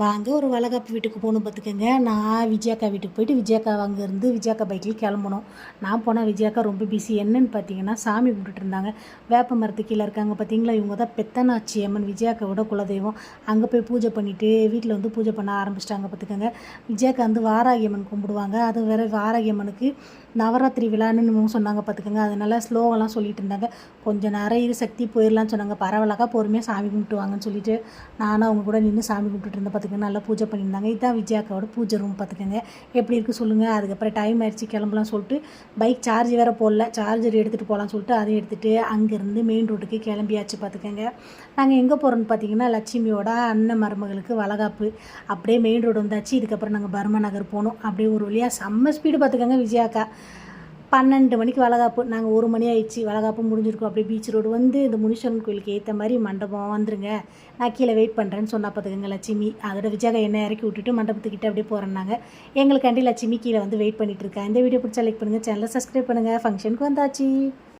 வாங்க ஒரு வளகாப்பு வீட்டுக்கு போகணும் பார்த்துக்கோங்க. நான் விஜயாக்கா வீட்டுக்கு போயிட்டு விஜயாக்கா அங்கேருந்து விஜயாக்கா பைக்கில் கிளம்பணும். நான் போனால் விஜயாக்கா ரொம்ப பிஸி என்னன்னு பார்த்தீங்கன்னா சாமி கும்பிட்டுட்டு இருந்தாங்க. வேப்ப மரத்து கீழே இருக்காங்க பார்த்தீங்களா? இவங்க தான் பெத்தனாச்சி அம்மன் விஜயாக்காவோட குலதெய்வம். அங்கே போய் பூஜை பண்ணிவிட்டு வீட்டில் வந்து பூஜை பண்ண ஆரம்பிச்சிட்டாங்க பார்த்துக்கோங்க. விஜயாக்கா வந்து வாராகி அம்மன் கும்பிடுவாங்க. அது வேறு வாராகி அம்மனுக்கு நவராத்திரி விழான்னு சொன்னாங்க பார்த்துக்கோங்க. அதனால ஸ்லோவெல்லாம் சொல்லிட்டு இருந்தாங்க. கொஞ்சம் நேரம் இரு சக்தி போயிடலான்னு சொன்னாங்க. பரவாயில்லக்கா பொறுமையாக சாமி கும்பிட்டு வாங்கன்னு சொல்லிட்டு நானும் அவங்க கூட நின்று சாமி கும்பிட்டுட்டு இருந்தேன் பார்த்துக்கங்க நல்லா பூஜை பண்ணியிருந்தாங்க. இதுதான் விஜயாக்காவோட பூஜை ரூம் பார்த்துக்கோங்க. எப்படி இருக்குது சொல்லுங்கள் அதுக்கப்புறம் டைம் ஆயிடுச்சு கிளம்பலாம் சொல்லிட்டு பைக் சார்ஜ் வேறு போடல. சார்ஜர் எடுத்துகிட்டு போகலான்னு சொல்லிட்டு அதை எடுத்துகிட்டு அங்கேருந்து மெயின் ரோட்டுக்கு கிளம்பியாச்சு பார்த்துக்கோங்க. நாங்கள் எங்கே போகிறோன்னு பார்த்தீங்கன்னா லட்சுமியோட அண்ணன் மருமகளுக்கு வளகாப்பு. அப்படியே மெயின் ரோடு வந்தாச்சு. இதுக்கப்புறம் நாங்கள் பர்மா நகர் போனோம். அப்படியே ஒரு வழியாக செம்ம ஸ்பீடு பார்த்துக்கோங்க விஜயாக்கா பன்னெண்டு மணிக்கு வளகாப்பு. நாங்கள் ஒரு மணி ஆயிடுச்சு. வளகாப்பு முடிஞ்சிருக்கோம். அப்படியே பீச் ரோடு வந்து இந்த முனீஸ்வரன் கோயிலுக்கு ஏற்ற மாதிரி மண்டபம் வந்துருங்க. நான் கீழே வெயிட் பண்ணுறேன்னு சொன்னால் பார்த்துக்கோங்க லட்சுமி. அதோட விஜயாக்கா என்ன இறக்கி விட்டுட்டு மண்டபத்துக்கிட்ட அப்படியே போகிறேன்னாங்க எங்களுக்காண்டி லட்சுமி கீழே வந்து வெயிட் பண்ணிகிட்டு இருக்கேன் இந்த வீடியோ பிடிச்சா லைக் பண்ணுங்கள் சேனலை சப்ஸ்கிரைப் பண்ணுங்கள் ஃபங்க்ஷனுக்கு வந்தாச்சு.